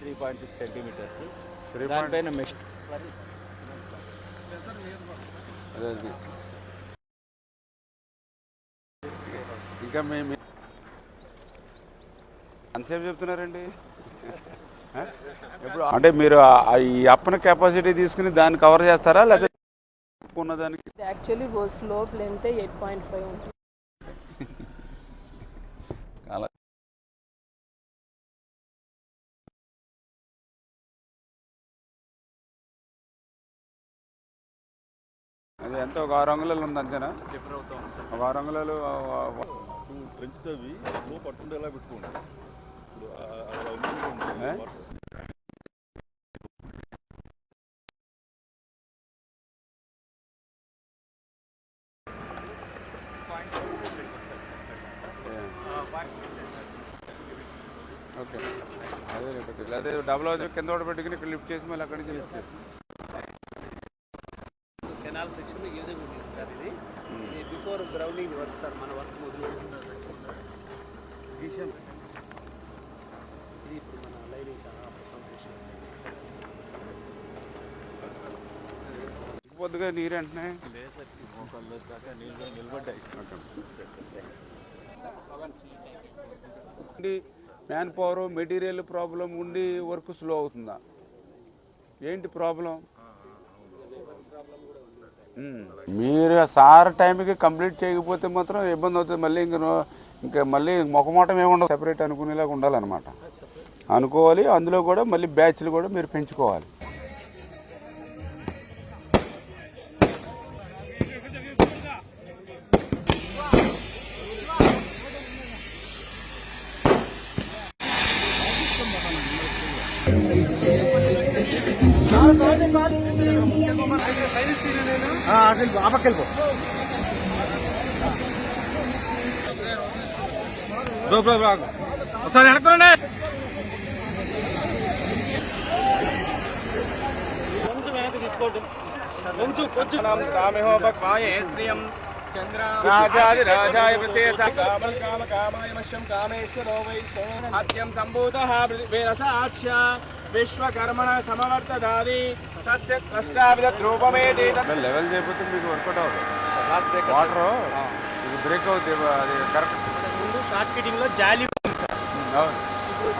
Three point six centimetres దానిపైన machine ఇంకా మేము ఎంతసేపు చెప్తున్నారండి? ఇప్పుడు అంటే మీరు ఈ అప్పన కెపాసిటీ తీసుకుని దాన్ని కవర్ చేస్తారా? లేకపోతే యాక్చువల్లీ ఒక లోపల ఎంత ఎయిట్ పాయింట్ ఫైవ్ ఉంటుంది. అది ఎంత? ఒక ఆరు అంగుళాలు ఉంది అంతేనా? ఒక ఆరు అంగుళాలు పెట్టుకోండి? ఓకే. అదే రేపు అదే డబుల్ హౌస్ కింద కూడా పెట్టుకుని ఇక్కడ లిఫ్ట్ చేసి మళ్ళీ అక్కడి నుంచి లిఫ్ట్ చేసి కెనాల్ సెక్షన్ ఈ విధంగా ఉంటుంది సార్ ఇది ఇది బిఫోర్ గ్రౌండింగ్ వర్క్ సార్ మన వర్క్ మొదలు ఇది ఇప్పుడు మన లైనింగ్ పొద్దుగా నీరు వెంటనే. లేదు సార్ ఈ మోకాళ్ళ దాకా నీళ్ళు నిలబడ్డాయి. ఉండి మ్యాన్ పవర్ మెటీరియల్ ప్రాబ్లం ఉండి వర్క్ స్లో అవుతుందా? ఏంటి ప్రాబ్లం. మీరు సార్ టైంకి కంప్లీట్ చేయకపోతే మాత్రం ఇబ్బంది అవుతుంది. మళ్ళీ ఇంక ఇంకా మళ్ళీ మొఖమోటం ఏముండదు సెపరేట్ అనుకునేలాగా ఉండాలన్నమాట. అనుకోవాలి అందులో కూడా మళ్ళీ బ్యాచ్లు కూడా మీరు పెంచుకోవాలి. ఒకసారి వెనక్కండి కొంచెం వెనక్కి తీసుకోండి కొంచెం కొంచెం కామేహో భక్వాయే శ్రియం రాజాది రాజాయ కామం కామ కామాయ కామేశ్వరో వై సత్యం సంభూతః వేరసాక్ష్య విశ్వకర్మణ సమవర్తదాది తస్య కష్టావిద రూపమేతి లెవెల్ చేయకపోతే మీకు వర్కౌట్ అవ్వదు. వాటర్ ఇది బ్రేక్ అవుతుంది అది కరెక్ట్. ముందు షార్ట్ ఫిట్టింగ్లో జాలి అవును.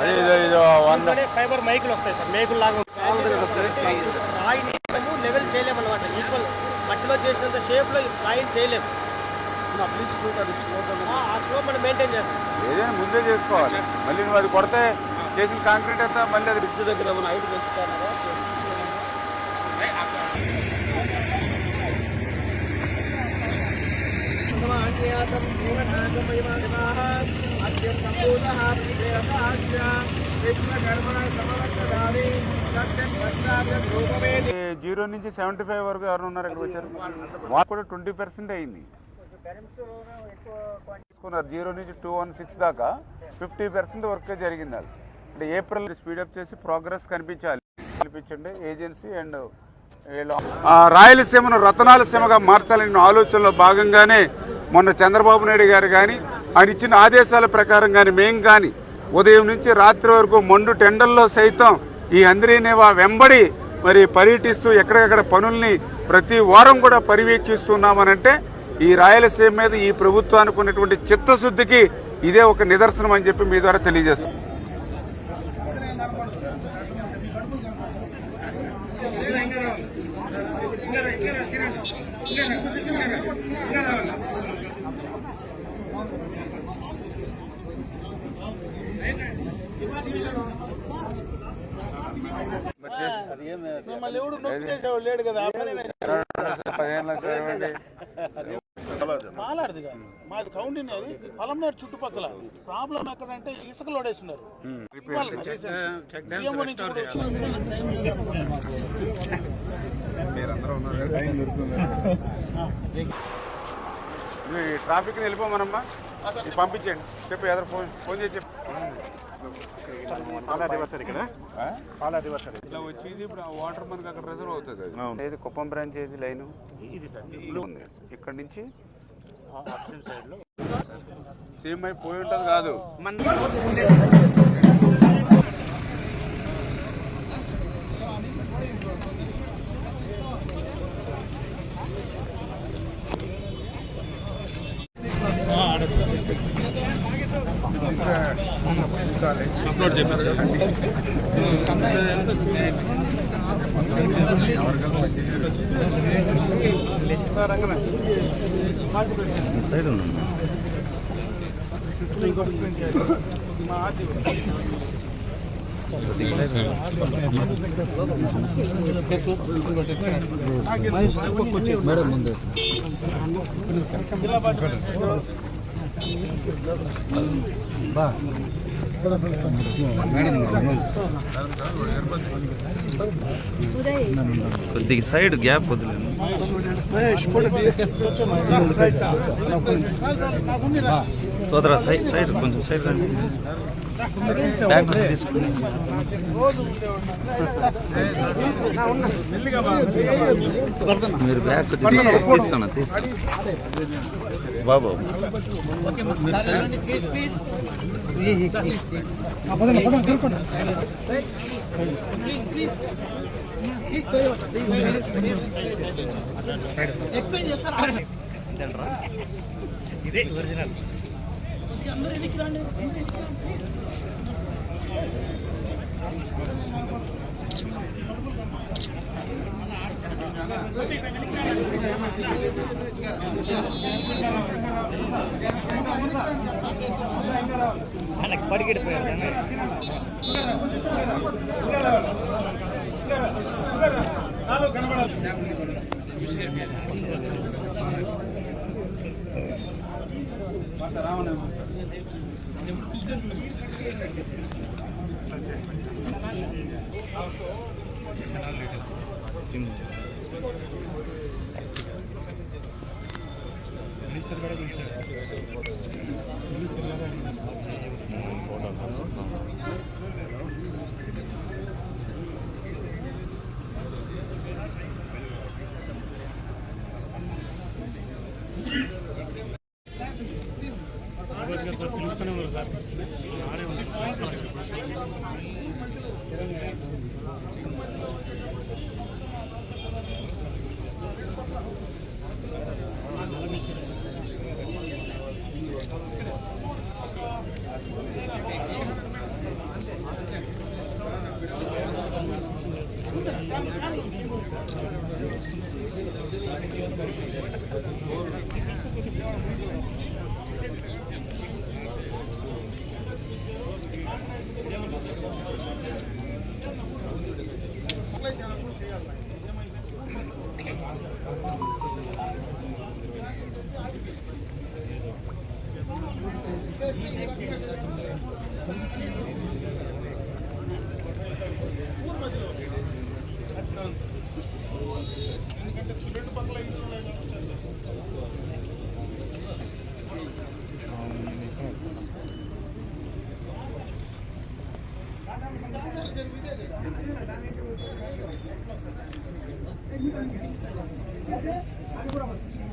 అదే ఇది ఇది వన్ ఫైబర్ మైకులు వస్తాయి సార్ మేకులు లాగా రాయిని లెవెల్ చేయలేము అనమాట ఈక్వల్. మట్టిలో చేసినంత షేప్లో రాయిని చేయలేము. ఆ, ఫ్లో మనం మెయింటైన్ చేస్తాం. ఏదైనా ముందే చేసుకోవాలి. మళ్ళీ నువ్వు అది కొడితే చేసిన కాంక్రీట్ అంతా మళ్ళీ అది బ్రిడ్జ్ దగ్గర ఏమైనా హైట్ పెంచుతారా జీరో నుంచి సెవెంటీ ఫైవ్ వరకు ఎవరు ఉన్నారు ఇక్కడ వచ్చారు? వాళ్ళు కూడా ట్వంటీ పర్సెంట్ అయింది. తీసుకున్నారు. జీరో నుంచి టూ వన్ సిక్స్ దాకా ఫిఫ్టీ పర్సెంట్ వర్క్ జరిగింది అది ఏప్రిల్ స్పీడప్ చేసి ప్రోగ్రెస్ కనిపించాలి. కనిపించండి ఏజెన్సీ అండ్ ఆ, రాయలసీమను రతనాలసీమగా మార్చాలనే ఆలోచనలో భాగంగానే మొన్న చంద్రబాబు నాయుడు గారు కానీ ఆయన ఇచ్చిన ఆదేశాల ప్రకారం కానీ మేం కానీ ఉదయం నుంచి రాత్రి వరకు మండు టెండల్లో సైతం ఈ అంద్రీనేవా వెంబడి మరి పర్యటిస్తూ ఎక్కడెక్కడ పనుల్ని ప్రతి వారం కూడా పర్యవేక్షిస్తున్నామనంటే ఈ రాయలసీమ మీద ఈ ప్రభుత్వానికి ఉన్నటువంటి చిత్తశుద్ధికి ఇదే ఒక నిదర్శనం అని చెప్పి మీ ద్వారా తెలియజేస్తాం పదిహేను లక్షలు ఇవ్వండి. మాలాడిది కాదు. మాది కౌంటింగ్ అది. పలంనేరు చుట్టుపక్కల. ప్రాబ్లం ఎక్కడంటే ఇసుక లోడేస్తున్నారు ట్రాఫిక్ వెళ్ళిపోమనమ్మా. పంపించండి చెప్పు ఎదురు ఫోన్ ఫోన్ చేసి చెప్పు? ఇట్లా వచ్చేది ఇప్పుడు ఆ వాటర్ మనకి అక్కడ రిజర్వ్ అవుతుంది అది. ఏది కుప్పం బ్రాంచ్ ఏది లైన్? ఇది ఇక్కడ నుంచి? సేమ్ అయిపోయి ఉంటుంది కాదు. చేయించాలి అప్లోడ్ చేయించండి సైడ్ ఉండండి మేడం ముందు బా. కొద్దిగా సైడ్ గ్యాప్ వదిలేదు సోదరా సైడ్ సైడ్ కొంచెం సైడ్ రండి. బ్యాక్ వచ్చి తీసుకుని. మీరు బ్యాక్ వచ్చి తీసుకో- తీస్తాను తీస్తాను. బాబు. రిస్టోర్ చేయాలి రోడ్ எனக்கு படிக்கிட்டு போயிருந்தாங்க రావణ మినిస్టర్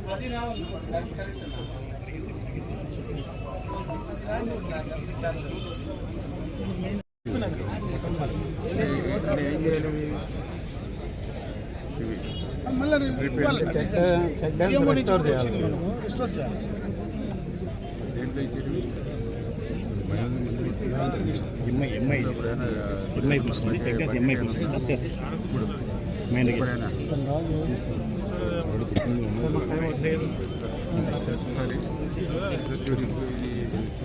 అది రావాలి దీంట్లో ఎంఐ ఎంఐ ఎంఐ కూర్చుంది చెక్ చేసి ఎంఐ కూర్చుంది సార్ మైండ్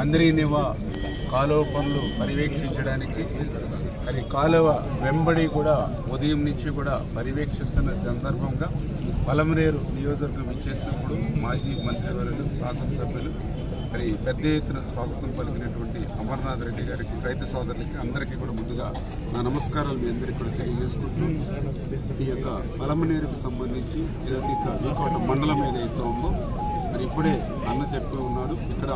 అందరినివ కాలువ పనులు పర్యవేక్షించడానికి మరి కాలువ వెంబడి కూడా ఉదయం నుంచి కూడా పర్యవేక్షిస్తున్న సందర్భంగా పలమనేరు నియోజకవర్గం ఇచ్చేసినప్పుడు మాజీ మంత్రివర్యులు శాసనసభ్యులు మరి పెద్ద ఎత్తున స్వాగతం పలికినటువంటి అమర్నాథ్ రెడ్డి గారికి రైతు సోదరులకి అందరికీ కూడా ముందుగా నా నమస్కారాలు మీ అందరికీ కూడా తెలియజేసుకుంటూ ఈ యొక్క పలమనేరుకు సంబంధించి ఏదైతే ఇక్కడ మండలం ఏదైతే ఉందో మరి ఇప్పుడే అన్న చెప్పి ఉన్నాడు. ఇక్కడ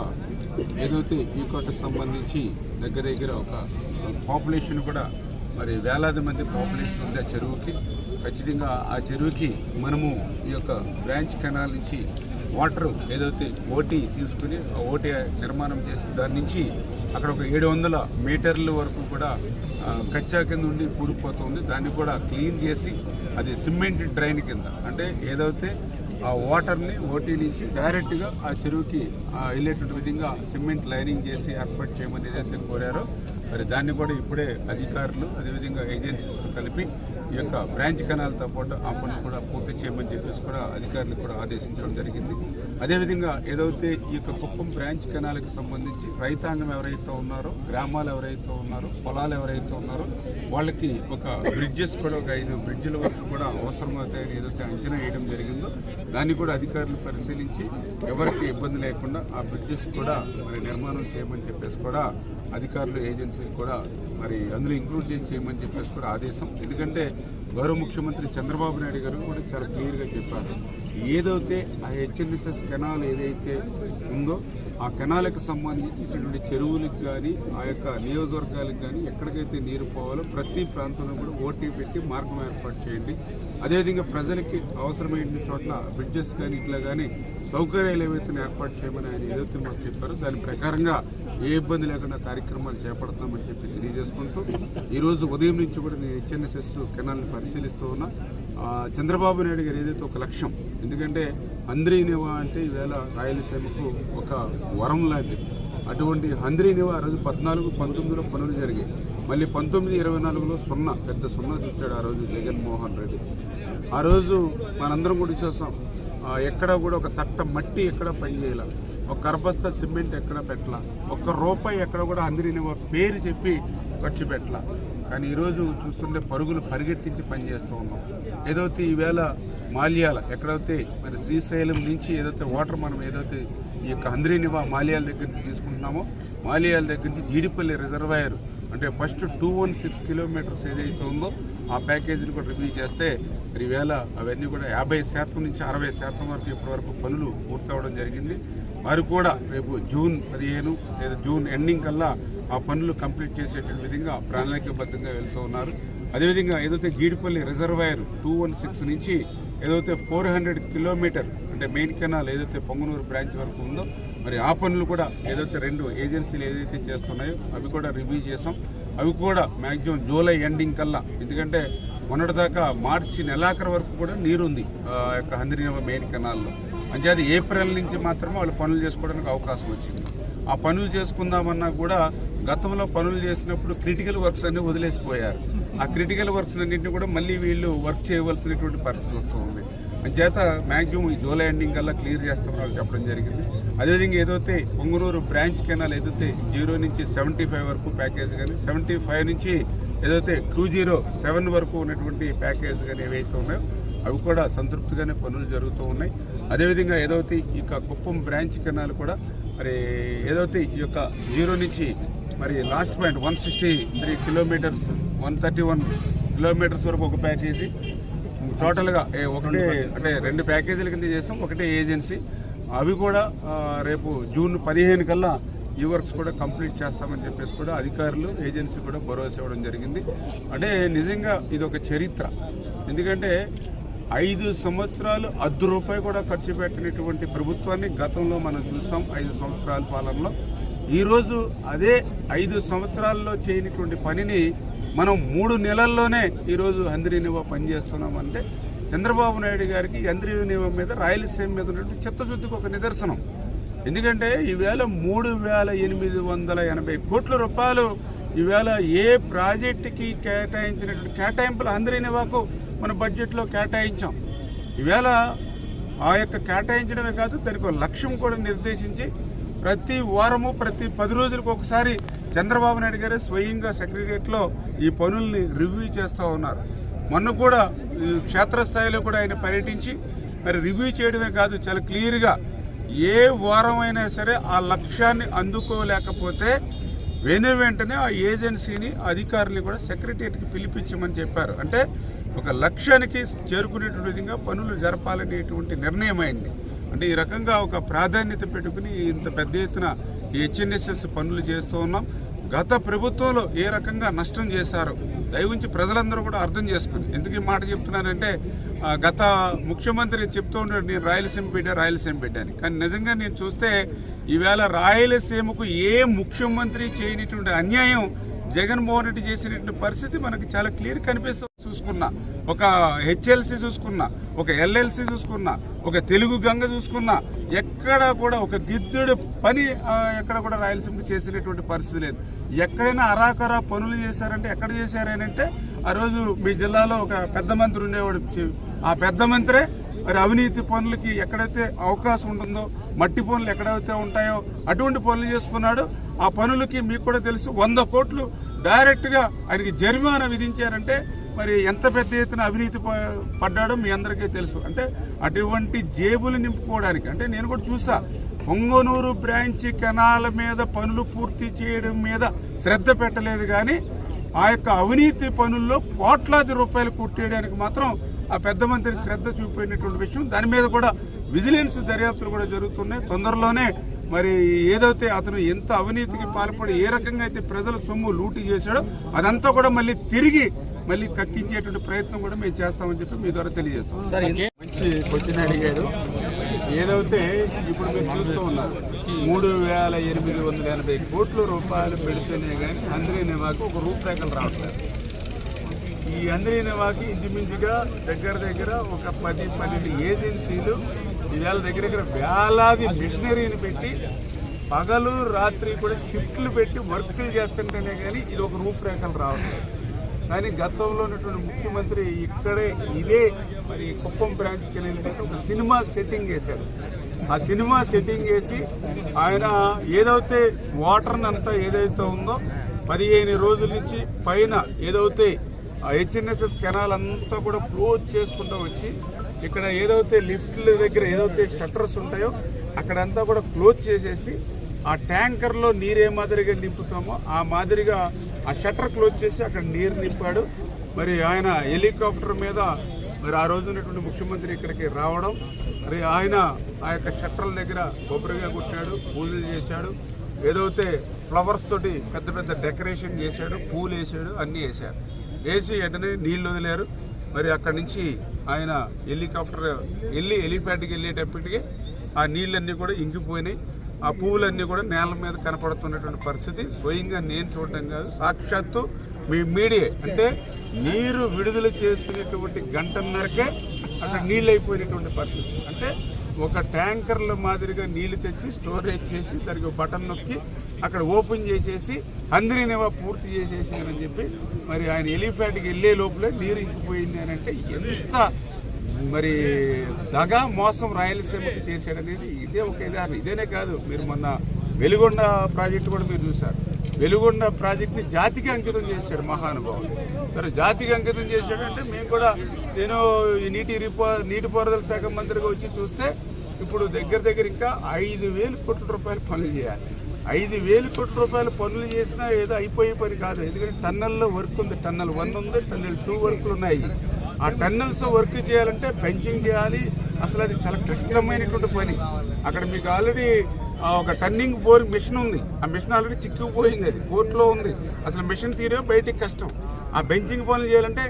ఏదైతే వీకోటకు సంబంధించి దగ్గర దగ్గర ఒక పాపులేషన్ కూడా మరి వేలాది మంది పాపులేషన్ ఉంది ఆ చెరువుకి. ఖచ్చితంగా ఆ చెరువుకి మనము ఈ యొక్క బ్రాంచ్ కెనాల్ నుంచి వాటర్ ఏదైతే ఓటీ తీసుకుని ఆ ఓటీ నిర్మాణం చేసి దాని నుంచి అక్కడ ఒక ఏడు వందల మీటర్ల వరకు కూడా కచ్చా కింద ఉండి కూడిపోతుంది దాన్ని కూడా క్లీన్ చేసి అది సిమెంట్ డ్రైన్ కింద. అంటే ఏదైతే ఆ వాటర్ని ఓటీ నుంచి డైరెక్ట్గా ఆ చెరువుకి ఆ, వెళ్ళేటువంటి విధంగా సిమెంట్ లైనింగ్ చేసి ఏర్పాటు చేయమని ఏదైతే కోరారో. మరి దాన్ని కూడా ఇప్పుడే అధికారులు అదేవిధంగా ఏజెన్సీతో కలిపి ఈ యొక్క బ్రాంచ్ కెనాల్తో పాటు ఆ పనులు కూడా పూర్తి చేయమని చెప్పేసి కూడా అధికారులు కూడా ఆదేశించడం జరిగింది. అదేవిధంగా ఏదైతే ఈ యొక్క కుప్పం బ్రాంచ్ కెనాల్కి సంబంధించి రైతాంగం ఎవరైతే ఉన్నారో గ్రామాలు ఎవరైతే ఉన్నారో పొలాలు ఎవరైతే ఉన్నారో వాళ్ళకి ఒక బ్రిడ్జెస్ కూడా ఒక ఐదు బ్రిడ్జిల వరకు కూడా అవసరమవుతాయని ఏదైతే అంచనా వేయడం జరిగిందో దాన్ని కూడా అధికారులు పరిశీలించి ఎవరికి ఇబ్బంది లేకుండా ఆ బ్రిడ్జెస్ కూడా మరి నిర్మాణం చేయమని చెప్పేసి కూడా అధికారులు ఏజెన్సీలు కూడా మరి అందులో ఇంక్లూడ్ చేసి చేయమని చెప్పేసి కూడా ఆదేశం. ఎందుకంటే గౌరవ ముఖ్యమంత్రి చంద్రబాబు నాయుడు గారు కూడా చాలా క్లియర్గా చెప్పారు. ఏదైతే ఆ హెచ్ఎన్ఎస్ఎస్ కెనాల్ ఏదైతే ఉందో ఆ కెనాలకు సంబంధించినటువంటి చెరువులకు కానీ ఆ యొక్క నియోజకవర్గాలకు కానీ ఎక్కడికైతే నీరు పోవాలో ప్రతి ప్రాంతంలో కూడా ఓటీ పెట్టి మార్గం ఏర్పాటు చేయండి. అదేవిధంగా ప్రజలకి అవసరమైన చోట్ల బ్రిడ్జెస్ కానీ ఇట్లా కానీ సౌకర్యాలు ఏవైతే ఏర్పాటు చేయమని ఆయన ఏదైతే మాకు చెప్పారో దాని ప్రకారంగా ఏ ఇబ్బంది లేకుండా కార్యక్రమాలు చేపడతామని చెప్పి తెలియజేసుకుంటూ ఈరోజు ఉదయం నుంచి కూడా నేను హెచ్ఎన్ఎస్ఎస్ కెనాల్ని పరిశీలిస్తూ ఉన్నా. చంద్రబాబు నాయుడు గారు ఏదైతే ఒక లక్ష్యం ఎందుకంటే అంద్రీనివా అంటే ఈవేళ రాయలసీమకు ఒక వరం లాంటిది. అటువంటి హంద్రీనివా ఆ రోజు పద్నాలుగు పంతొమ్మిదిలో పనులు జరిగాయి. మళ్ళీ పంతొమ్మిది ఇరవై నాలుగులో సున్నా పెద్ద సున్నా చూచాడు ఆ రోజు జగన్మోహన్ రెడ్డి. ఆ రోజు మనందరం కూడా చూసాం ఎక్కడ కూడా ఒక తట్ట మట్టి ఎక్కడ పనిచేయాల. ఒక కరబస్తా సిమెంట్ ఎక్కడ పెట్టాల. ఒక్క రూపాయి ఎక్కడ కూడా అందరిని పేరు చెప్పి ఖర్చు పెట్టాల. కానీ ఈరోజు చూస్తుంటే పరుగులు పరిగెట్టించి పనిచేస్తూ ఉన్నాం. ఏదైతే ఈవేళ మాల్యాల ఎక్కడైతే మరి శ్రీశైలం నుంచి ఏదైతే వాటర్ మనం ఏదైతే ఈ యొక్క హంద్రీనివా మాల్యాల దగ్గర నుంచి తీసుకుంటున్నామో మాల్యాల దగ్గర నుంచి జీడిపల్లి రిజర్వాయర్ అంటే first two one six kilometers ఏదైతే ఉందో ఆ ప్యాకేజీని కూడా రివ్యూ చేస్తే మరి ఈవేళ అవన్నీ కూడా యాభై శాతం నుంచి అరవై శాతం వరకు ఇప్పటివరకు పనులు పూర్తవడం జరిగింది. వారు కూడా రేపు జూన్ పదిహేను లేదా జూన్ ఎండింగ్ కల్లా ఆ పనులు కంప్లీట్ చేసేటువంటి విధంగా ప్రణాళికబద్ధంగా వెళ్తూ ఉన్నారు. అదేవిధంగా ఏదైతే Geedipalli reservoir two one six నుంచి ఏదైతే ఫోర్ హండ్రెడ్ కిలోమీటర్ అంటే మెయిన్ కెనాల్ ఏదైతే పొంగనూరు బ్రాంచ్ వరకు ఉందో మరి ఆ పనులు కూడా ఏదైతే రెండు ఏజెన్సీలు ఏదైతే చేస్తున్నాయో అవి కూడా రివ్యూ చేసాం. అవి కూడా మ్యాక్సిమం జూలై ఎండింగ్ కల్లా ఎందుకంటే మొన్నటిదాకా మార్చి నెలాఖరు వరకు కూడా నీరుంది ఆ యొక్క హంద్రీనవ మెయిన్ కెనాల్లో. అంటే అది ఏప్రిల్ నుంచి మాత్రమే వాళ్ళు పనులు చేసుకోవడానికి అవకాశం వచ్చింది. ఆ పనులు చేసుకుందామన్నా కూడా గతంలో పనులు చేసినప్పుడు క్రిటికల్ వర్క్స్ అన్ని వదిలేసిపోయారు. ఆ క్రిటికల్ వర్క్స్ అన్నింటినీ కూడా మళ్ళీ వీళ్ళు వర్క్ చేయవలసినటువంటి పరిస్థితి వస్తుంది. అంచేత మ్యాక్సిమం ఈ జూలై ఎండింగ్ కల్లా క్లియర్ చేస్తామని వాళ్ళు చెప్పడం జరిగింది. అదేవిధంగా ఏదైతే పొంగునూరు బ్రాంచ్ కెనాల్ ఏదైతే జీరో నుంచి సెవెంటీ ఫైవ్ వరకు ప్యాకేజ్ కానీ సెవెంటీ ఫైవ్ నుంచి ఏదైతే టూ జీరో సెవెన్ వరకు ఉన్నటువంటి ప్యాకేజ్ కానీ ఏవైతే ఉన్నాయో అవి కూడా సంతృప్తిగానే పనులు జరుగుతూ ఉన్నాయి. అదేవిధంగా ఏదైతే ఈ యొక్క కుప్పం బ్రాంచ్ కెనాల్ కూడా మరి ఏదైతే ఈ యొక్క జీరో నుంచి మరి last point one sixty three kilometers one thirty one kilometers వరకు ఒక ప్యాకేజీ టోటల్గా ఒకటే అంటే రెండు ప్యాకేజీల కింద చేస్తాం ఒకటే ఏజెన్సీ అవి కూడా రేపు జూన్ పదిహేను కల్లా ఈ వర్క్స్ కూడా కంప్లీట్ చేస్తామని చెప్పేసి కూడా అధికారులు ఏజెన్సీ కూడా భరోసా ఇవ్వడం జరిగింది. అంటే నిజంగా ఇది ఒక చరిత్ర. ఎందుకంటే ఐదు సంవత్సరాలు అర్ధ రూపాయి కూడా ఖర్చు పెట్టినటువంటి ప్రభుత్వాన్ని గతంలో మనం చూసాం ఐదు సంవత్సరాల పాలనలో. ఈరోజు అదే ఐదు సంవత్సరాల్లో చేయనటువంటి పనిని మనం మూడు నెలల్లోనే ఈరోజు హంద్రీనివా పనిచేస్తున్నామంటే చంద్రబాబు నాయుడు గారికి హంద్రీనివా మీద రాయలసీమ మీద ఉన్నటువంటి చిత్తశుద్ధికి ఒక నిదర్శనం. ఎందుకంటే ఈవేళ మూడు వేల ఎనిమిది వందల ఎనభై కోట్ల రూపాయలు ఈవేళ ఏ ప్రాజెక్టుకి కేటాయించినటువంటి కేటాయింపులు హంద్రీనివాకు మన బడ్జెట్లో కేటాయించాం. ఈవేళ ఆ యొక్క కేటాయించడమే కాదు దానికి లక్ష్యం కూడా నిర్దేశించి ప్రతి వారము ప్రతి పది రోజులకు ఒకసారి చంద్రబాబు నాయుడు గారే స్వయంగా సెక్రటరియట్లో ఈ పనుల్ని రివ్యూ చేస్తూ ఉన్నారు. మొన్న కూడా క్షేత్రస్థాయిలో కూడా ఆయన పర్యటించి మరి రివ్యూ చేయడమే కాదు చాలా క్లియర్గా ఏ వారం అయినా సరే ఆ లక్ష్యాన్ని అందుకోలేకపోతే వెను వెంటనే ఆ ఏజెన్సీని అధికారులు కూడా సెక్రటరియట్కి పిలిపించమని చెప్పారు. అంటే ఒక లక్ష్యానికి చేరుకునేటువంటి విధంగా పనులు జరపాలనేటువంటి నిర్ణయం అయింది అంటే ఈ రకంగా ఒక ప్రాధాన్యత పెట్టుకుని ఇంత పెద్ద ఎత్తున హెచ్ఎన్ఎస్ఎస్ పనులు చేస్తూ ఉన్నాం. గత ప్రభుత్వంలో ఏ రకంగా నష్టం చేశారో దయవుంచి ప్రజలందరూ కూడా అర్థం చేసుకుని. ఎందుకు ఈ మాట చెప్తున్నానంటే గత ముఖ్యమంత్రి చెప్తూ ఉన్నాడు నేను రాయలసీమ బిడ్డ రాయలసీమ బిడ్డ అని. కానీ నిజంగా నేను చూస్తే ఈవేళ రాయలసీమకు ఏ ముఖ్యమంత్రి చేయనటువంటి అన్యాయం జగన్మోహన్ రెడ్డి చేసినటువంటి పరిస్థితి మనకు చాలా క్లియర్ కనిపిస్తుంది. చూసుకున్నా ఒక హెచ్ఎల్సి చూసుకున్నా ఒక ఎల్ఎల్సి చూసుకున్నా ఒక తెలుగు గంగ చూసుకున్నా ఎక్కడ కూడా ఒక గిద్దుడు పని ఎక్కడ కూడా రాయలసీమకి చేసినటువంటి పరిస్థితి లేదు. ఎక్కడైనా అరాకరా పనులు చేశారంటే ఎక్కడ చేశారనంటే ఆ రోజు మీ జిల్లాలో ఒక పెద్ద మంత్రి ఉండేవాడు. ఆ పెద్ద మంత్రే మరి అవినీతి పనులకి ఎక్కడైతే అవకాశం ఉంటుందో మట్టి పనులు ఎక్కడైతే ఉంటాయో అటువంటి పనులు చేసుకున్నాడు. ఆ పనులకి మీకు కూడా తెలుసు వంద కోట్లు డైరెక్ట్గా ఆయనకి జరిమానా విధించారంటే మరి ఎంత పెద్ద ఎత్తున అవినీతి ప- పడ్డాడో మీ అందరికీ తెలుసు. అంటే అటువంటి జేబులు నింపుకోవడానికి అంటే నేను కూడా చూసా పొంగనూరు బ్రాంచ్ కెనాల మీద పనులు పూర్తి చేయడం మీద శ్రద్ధ పెట్టలేదు కానీ ఆ యొక్క అవినీతి పనుల్లో కోట్లాది రూపాయలు కొట్టేయడానికి మాత్రం ఆ పెద్ద మంత్రి శ్రద్ధ చూపినటువంటి విషయం. దాని మీద కూడా విజిలెన్స్ దర్యాప్తులు కూడా జరుగుతున్నాయి. తొందరలోనే మరి ఏదైతే అతను ఎంత అవినీతికి పాల్పడి ఏ రకంగా అయితే ప్రజల సొమ్ము లూటు చేశాడో అదంతా కూడా మళ్ళీ తిరిగి మళ్ళీ కక్కించేటువంటి ప్రయత్నం కూడా మేము చేస్తామని చెప్పి మీ ద్వారా తెలియజేస్తాం. మంచి క్వశ్చన్ అడిగాడు. ఏదైతే ఇప్పుడు మీరు చూస్తూ ఉన్నారు మూడు వేల ఎనిమిది వందల ఎనభై కోట్ల రూపాయలు పెడితేనే కానీ అందరి మాకు ఒక రూపురేఖలు రావట్లేదు. ఈ అందరి వాకి ఇంచుమించుగా దగ్గర దగ్గర ఒక పది పన్నెండు ఏజెన్సీలు ఈవేళ దగ్గర దగ్గర వేలాది మిషనరీని పెట్టి పగలు రాత్రి కూడా షిఫ్ట్లు పెట్టి వర్కులు చేస్తుంటేనే కానీ ఇది ఒక రూపురేఖలు రావట్లేదు. కానీ గతంలో ఉన్నటువంటి ముఖ్యమంత్రి ఇక్కడే ఇదే మరి కుప్పం బ్రాంచ్కి వెళ్ళినట్టు ఒక సినిమా సెట్టింగ్ వేశాడు ఆ సినిమా సెట్టింగ్ వేసి ఆయన ఏదైతే వాటర్ అంతా ఏదైతే ఉందో పదిహేను రోజుల నుంచి పైన ఏదైతే ఆ హెచ్ఎన్ఎస్ఎస్ కెనాల్ అంతా కూడా క్లోజ్ చేసుకుంటూ వచ్చి ఇక్కడ ఏదైతే లిఫ్ట్ల దగ్గర ఏదైతే షట్టర్స్ ఉంటాయో అక్కడంతా కూడా క్లోజ్ చేసేసి ఆ ట్యాంకర్లో నీరు ఏ మాదిరిగా నింపుతామో ఆ మాదిరిగా ఆ షట్టర్ క్లోజ్ చేసి అక్కడ నీరు నింపాడు. మరి ఆయన హెలికాప్టర్ మీద మరి ఆ రోజు ఉన్నటువంటి ముఖ్యమంత్రి ఇక్కడికి రావడం మరి ఆయన ఆ యొక్క షట్టర్ల దగ్గర కొబ్బరిగా కొట్టాడు పూజలు చేశాడు. ఏదైతే ఫ్లవర్స్ తోటి పెద్ద పెద్ద డెకరేషన్ చేశాడు పూలు వేసాడు అన్నీ వేశాడు లేచి వెంటనే నీళ్ళు వదిలేరు. మరి అక్కడి నుంచి ఆయన హెలికాప్టర్ వెళ్ళి హెలిప్యాడ్కి వెళ్ళేటప్పటికి ఆ నీళ్ళన్నీ కూడా ఇంకిపోయినాయి. ఆ పువ్వులన్నీ కూడా నేల మీద కనపడుతున్నటువంటి పరిస్థితి. స్వయంగా నేను చూడటం కాదు సాక్షాత్తు మీ మీడియే. అంటే నీరు విడుదల చేసినటువంటి గంటన్నరకే అక్కడ నీళ్ళు అయిపోయినటువంటి పరిస్థితి. అంటే ఒక ట్యాంకర్ల మాదిరిగా నీళ్ళు తెచ్చి స్టోరేజ్ చేసి దానికి ఒక బటన్ నొక్కి అక్కడ ఓపెన్ చేసేసి అందరినేవా పూర్తి చేసేసి అని చెప్పి మరి ఆయన ఎలిఫాంట్కి వెళ్ళే లోపలే నీరు ఇంకిపోయింది అని అంటే ఎంత మరి దగా మోసం రాయలసీమకి చేశాడనేది ఇదే ఒక ఉదాహరణ. ఇదేనే కాదు మీరు మొన్న వెలుగొండ ప్రాజెక్టు కూడా మీరు చూశారు. వెలుగొండ ప్రాజెక్ట్ని జాతికి అంకితం చేశాడు మహానుభావుడు. సరే జాతికి అంకితం చేశాడంటే మేము కూడా నేను ఈ నీటి నీటిపారుదల శాఖ మంత్రిగా వచ్చి చూస్తే ఇప్పుడు దగ్గర దగ్గర ఇంకా ఐదు వేలు కోట్ల రూపాయలు పనులు చేయాలి. ఐదు వేలు కోట్ల రూపాయలు పనులు చేసినా ఏదో అయిపోయే పని కాదు. ఎందుకంటే టన్నెల్లో వర్క్ ఉంది. టన్నెల్ వన్ ఉంది టన్నెల్ టూ వర్క్లు ఉన్నాయి. ఆ టన్నెల్స్ వర్క్ చేయాలంటే బెంచింగ్ చేయాలి. అసలు అది చాలా కష్టమైనటువంటి పని. అక్కడ మీకు ఆల్రెడీ ఒక టర్నింగ్ బోర్ మిషన్ ఉంది. ఆ మిషన్ ఆల్రెడీ చిక్కుపోయింది అది. కోర్టులో ఉంది. అసలు మిషన్ తీరే బయటికి కష్టం. ఆ బెంచింగ్ పనులు చేయాలంటే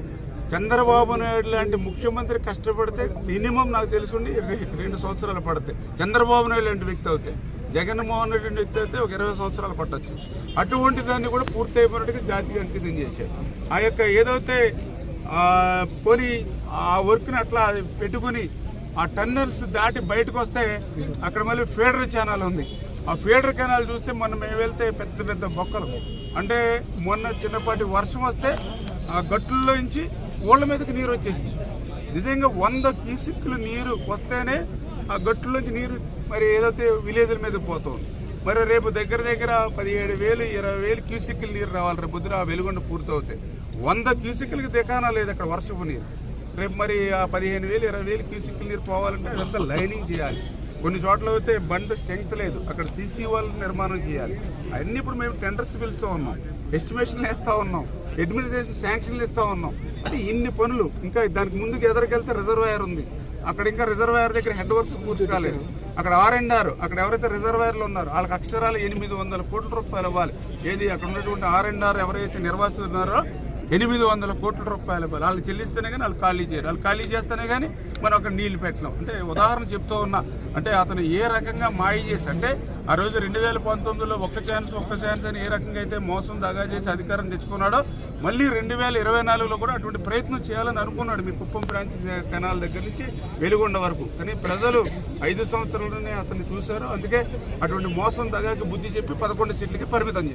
చంద్రబాబు నాయుడు లాంటి ముఖ్యమంత్రి కష్టపడితే మినిమం నాకు తెలుసుండి రెండు సంవత్సరాలు పడతాయి చంద్రబాబు నాయుడు లాంటి వ్యక్తి అవుతాయి జగన్మోహన్ రెడ్డి లాంటి వ్యక్తి అయితే ఒక ఇరవై సంవత్సరాలు పట్టొచ్చు. అటువంటి దాన్ని కూడా పూర్తి అయిపోయినట్టుగా జాతికి అంకితం చేశారు. ఆ యొక్క ఏదైతే ఆ, పోనీ ఆ వర్క్ని అట్లా పెట్టుకుని ఆ టన్నల్స్ దాటి బయటకు వస్తే అక్కడ మళ్ళీ ఫీడర్ ఛానల్ ఉంది. ఆ ఫీడర్ కెనాల్ చూస్తే మొన్న మేము వెళ్తే పెద్ద పెద్ద బొక్కలు. అంటే మొన్న చిన్నపాటి వర్షం వస్తే ఆ గట్టుల్లో నుంచి ఓళ్ళ మీదకి నీరు వచ్చేసింది. నిజంగా వంద క్యూసిక్లు నీరు వస్తేనే ఆ గట్టులోంచి నీరు మరి ఏదైతే విలేజ్ల మీద పోతుంది. మరి రేపు దగ్గర దగ్గర పదిహేడు వేలు ఇరవై వేలు క్యూసిక్లు నీరు రావాలి రేపు పొద్దున ఆ వెలుగొండ పూర్తవుతాయి. వంద క్యూసిక్లకి దికానా లేదు అక్కడ వర్షపు నీరు. రేపు మరి ఆ పదిహేను వేలు ఇరవై వేలు క్యూసిక్ నీరు పోవాలంటే అదంతా లైనింగ్ చేయాలి. కొన్ని చోట్ల అయితే బండ్ స్ట్రెంగ్త్ లేదు. అక్కడ సీసీ వాళ్ళు నిర్మాణం చేయాలి. అన్నీ ఇప్పుడు మేము టెండర్స్ పిలుస్తూ ఉన్నాం. ఎస్టిమేషన్లు వేస్తూ ఉన్నాం. అడ్మినిస్ట్రేషన్ శాంక్షన్లు ఇస్తూ ఉన్నాం. అంటే ఇన్ని పనులు. ఇంకా దానికి ముందుకు ఎదరికెళ్తే రిజర్వాయర్ ఉంది. అక్కడ ఇంకా రిజర్వాయర్ దగ్గర హెడ్ వర్క్స్ పూర్తి కాలేదు. అక్కడ ఆర్ అండ్ ఆర్ అక్కడ ఎవరైతే రిజర్వాయర్లు ఉన్నారో వాళ్ళకి అక్షరాలు ఎనిమిది వందల కోట్ల రూపాయలు ఇవ్వాలి. ఏది అక్కడ ఉన్నటువంటి ఆర్ అండ్ ఆర్ ఎవరైతే నిర్వాసిస్తున్నారో ఎనిమిది వందల కోట్ల రూపాయల ఇవ్వాలి వాళ్ళు చెల్లిస్తేనే కానీ వాళ్ళు ఖాళీ చేయరు. వాళ్ళు ఖాళీ చేస్తేనే కానీ మనం అక్కడ నీళ్ళు పెట్టలేం. అంటే ఉదాహరణ చెప్తూ ఉన్నా అంటే అతను ఏ రకంగా మాయ చేసి అంటే ఆ రోజు రెండు వేల పంతొమ్మిదిలో ఒక్క ఛాన్స్ ఒక్క ఛాన్స్ అని ఏ రకంగా అయితే మోసం దగా చేసి అధికారం తెచ్చుకున్నాడో మళ్ళీ రెండు వేల ఇరవై నాలుగులో కూడా అటువంటి ప్రయత్నం చేయాలని అనుకున్నాడు మీ కుప్పం బ్రాంచ్ కెనాల్ దగ్గర నుంచి వెలుగొండ వరకు. కానీ ప్రజలు ఐదు సంవత్సరాలనే అతన్ని చూశారు. అందుకే అటువంటి మోసం దగాకి బుద్ధి చెప్పి పదకొండు సీట్లకి పరిమితం